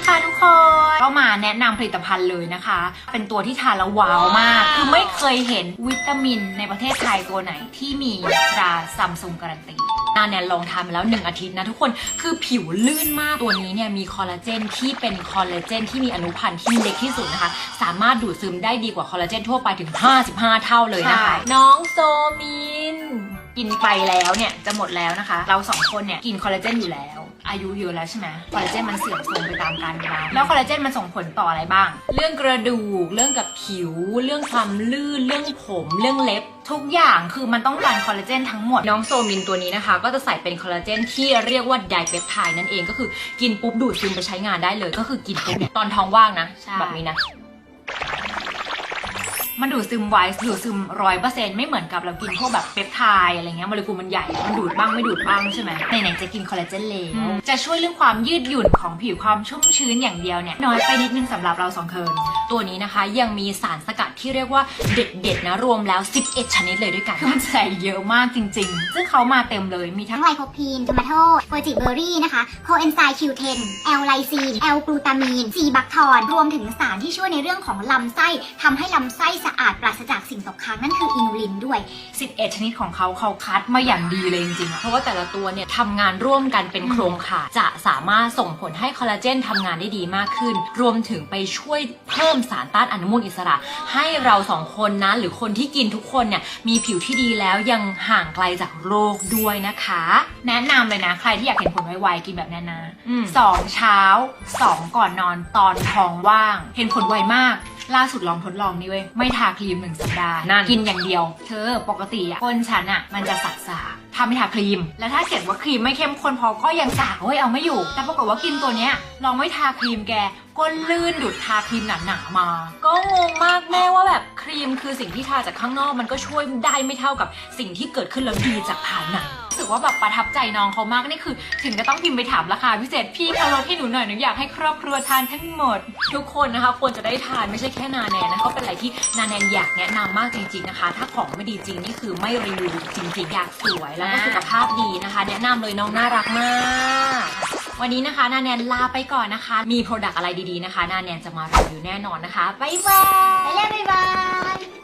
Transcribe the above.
นี่ค่ะทุกคน ก็มาแนะนำผลิตภัณฑ์เลยนะคะ เป็นตัวที่ทานแล้วว้าวมาก คือไม่เคยเห็นวิตามินในประเทศไทยตัวไหนที่มีตราซัมซุงการันตีนาแนนลองทำมาแล้ว 1 อาทิตย์นะทุกคนคือผิวลื่นมากตัวนี้เนี่ยมีคอลลาเจนที่เป็นคอลลาเจนที่มีอนุพันธ์ที่เล็กที่สุดนะคะ สามารถดูดซึมได้ดีกว่าคอลลาเจนทั่วไปถึง 55 เท่าเลยนะคะใช่น้องโซมินกินไปแล้วเนี่ยจะหมดแล้วนะคะ เราสองคนเนี่ยกินคอลลาเจนอยู่แล้ว อายุเยอะแล้วใช่ไหมคอลลาเจนมันเสื่อมโทรมไปตามกาลเวลาแล้วคอลลาเจนมันส่งผลต่ออะไรบ้าง เรื่องกระดูก เรื่องกับผิว เรื่องความลื่น เรื่องผม เรื่องเล็บ ทุกอย่างคือมันต้องการคอลลาเจนทั้งหมด น้องโซมินตัวนี้นะคะ ก็จะใส่เป็นคอลลาเจนที่เรียกว่าไดเปปไทด์นั่นเองก็คือกินปุ๊บดูดซึมไปใช้งานได้เลย ก็คือกินปุ๊บเนี่ยตอนท้องว่างนะใช่แบบนี้นะ มันดูดซึมไวดูดซึมร้อยเปอร์เซ็นต์ไม่เหมือนกับเรากินพวกแบบเปปไทด์อะไรเงี้ยโมเลกุลมันใหญ่ มันดูดบ้างไม่ดูดบ้างใช่ไหมไหนๆจะกินคอลลาเจนเลวจะช่วยเรื่องความยืดหยุ่นของผิวความชุ่ม ชื้นอย่างเดียวเนี่ยน้อยไปนิดนึงสำหรับเราสองคนตัวนี้นะคะยังมีสารสกัดที่เรียกว่าเด็ดๆนะรวมแล้ว 11 ชนิดเลยด้วยกันคือมันใส่เยอะมากจริง ๆ ซึ่งเขามาเต็มเลยมีทั้ทั้งงไลโคพีนโทมาโตเฟอร์จิเบอรี่นะคะโคเอนไซม์ Q10 แอลไลซีนแอลกลูตามีนซีบักทอนรวมถึงสารที่ช่วยในเรื่องของลำไส้ทำให้ลำไส้สะอาดปราศจากสิ่งตกค้างนั่นคืออินูลินด้วย 11 ชนิดของเขาเขาคัดมาอย่างดีเลยจริงๆอะเพราะว่าแต่ละตัวเนี่ยทำงานร่วมกันเป็นโครงข่ายจะสามารถส่งผลให้คอลลาเจนทำงานได้ดีมากขึ้น รวมถึงไปช่วยเพิ่มสารต้านอนุมูลอิสระ ให้เราสองคนนะหรือคนที่กินทุกคนเนี่ยมีผิวที่ดีแล้วยังห่างไกลจากโรคด้วยนะคะ แนะนำเลยนะใครที่อยากเห็นผลไวๆกินแบบแน่นาอืม สองเช้าสองก่อนนอนตอนท้องว่าง เห็นผลไวมาก ล่าสุดลองทดลองนี่เว้ยไม่ทาครีมหนึ่งสัปดาห์นั่น กินอย่างเดียว เธอปกติอะก้นฉันอะมันจะสักสาถ้าไม่ทาครีม แล้วถ้าเกิดว่าครีมไม่เข้มข้นพอก็ยังสาเว้ยเอาไม่อยู่ แต่ปรากฏว่ากินตัวเนี้ยลองไม่ทาครีมแก ก้นลื่นดุดทาครีมหนาๆมา ก็งงมากแม่ว่าแบบครีมคือสิ่งที่ทาจากข้างนอกมันก็ช่วยได้ไม่เท่ากับสิ่งที่เกิดขึ้นแล้วดีจากภายในรู้สึกว่าแบบประทับใจน้องเขามากนี่คือ ถึงจะต้องพิมพ์ไปถามราคาพิเศษพี่คะลดให้หนูหน่อยหนูอยากให้ครอบครัวทานทั้งหมด ทุกคนนะคะควรจะได้ทานไม่ใช่แค่นาแนนนะก็เป็นอะไรที่นาแนนอยากแนะนำมากจริง ๆนะคะ ถ้าของไม่ดีจริงนี่คือไม่รีวิวจริงๆอยากสวยแล้วก็สุขภาพดีนะคะ แนะนำเลยน้องน่ารักมาก วันนี้นะคะนาแนนลาไปก่อนนะคะ มีโปรดักต์อะไรดีๆนะคะนาแนนจะมารีวิวแน่นอนนะคะบ๊ายบายไปแล้วบ๊ายบาย